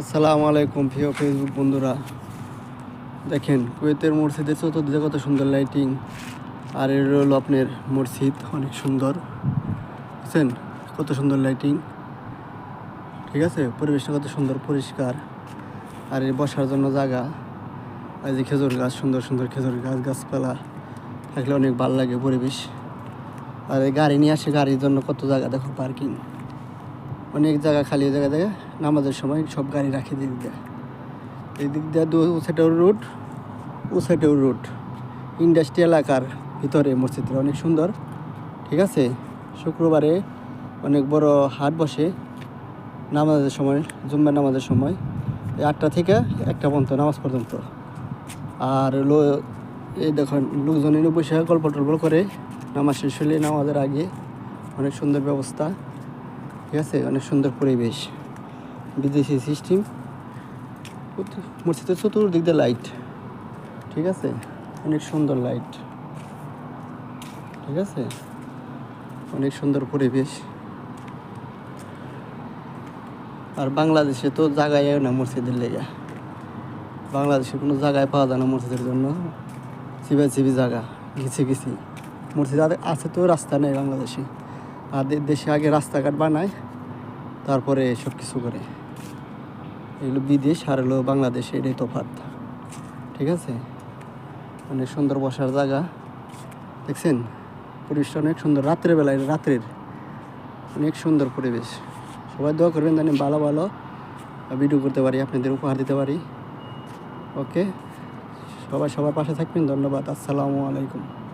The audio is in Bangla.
আসসালামু আলাইকুম প্রিয় ফেসবুক বন্ধুরা। দেখেন, কুয়েতের মসজিদের চতুর্দিকে কত সুন্দর লাইটিং আর এর হলো আপনার মসজিদ, অনেক সুন্দর। বুঝছেন? কত সুন্দর লাইটিং ঠিক আছে? পরিবেশটা কত সুন্দর, পরিষ্কার। আর এর বসার জন্য জায়গা। আর যে খেজুর গাছ, সুন্দর সুন্দর খেজুর গাছ, গাছপালা। থাকলে অনেক ভালো লাগে পরিবেশ। আর এই গাড়ি নিয়ে আসে, গাড়ির জন্য কত জায়গা দেখো পার্কিং অনেক জায়গা খালি জায়গা থেকে নামাজের সময় সব গাড়ি রাখে দিক দিয়ে। এই দিক দিয়ে দু ও সাইডেও রুট ও সাইডেও রুট। ইন্ডাস্ট্রি এলাকার ভিতরে মসজিদটা অনেক সুন্দর, ঠিক আছে? শুক্রবারে অনেক বড় হাট বসে নামাজের সময়, জুম্মার নামাজের সময়। এই আটটা থেকে একটা পর্যন্ত, নামাজ পর্যন্ত। আর লো, এই দেখুন লোকজন এনে বসে গল্প টল্প করে, নামাজ শেষ হলে নামাজের আগে অনেক সুন্দর ব্যবস্থা। ঠিক আছে? অনেক সুন্দর পরিবেশ। বিদেশি সিস্টেম মসজিদের চতুর্দিক দিয়ে লাইট ঠিক আছে? অনেক সুন্দর লাইট ঠিক আছে? অনেক সুন্দর পরিবেশ। আর বাংলাদেশে তো জায়গায় না মসজিদের লেগে। বাংলাদেশে কোনো জায়গায় পাওয়া যায় না মসজিদের জন্য। চিবা চিবি জায়গা গেছে গেছি মসজিদ আছে তো রাস্তা নেই বাংলাদেশে। আর দেশে আগে রাস্তাঘাট বানায়, তারপরে সব কিছু করে। এগুলো বিদেশ আর হলো বাংলাদেশ এটাই তফাৎ, ঠিক আছে? অনেক সুন্দর বসার জায়গা। দেখছেন? পরিবেশটা অনেক সুন্দর। রাত্রের বেলায়, রাত্রের। অনেক সুন্দর পরিবেশ। সবাই দোয়া করবেন জানি ভালো ভালো ভিডিও করতে পারি, আপনাদের উপহার দিতে পারি। ওকে সবাই সবার পাশে থাকবেন। ধন্যবাদ। আসসালামু আলাইকুম।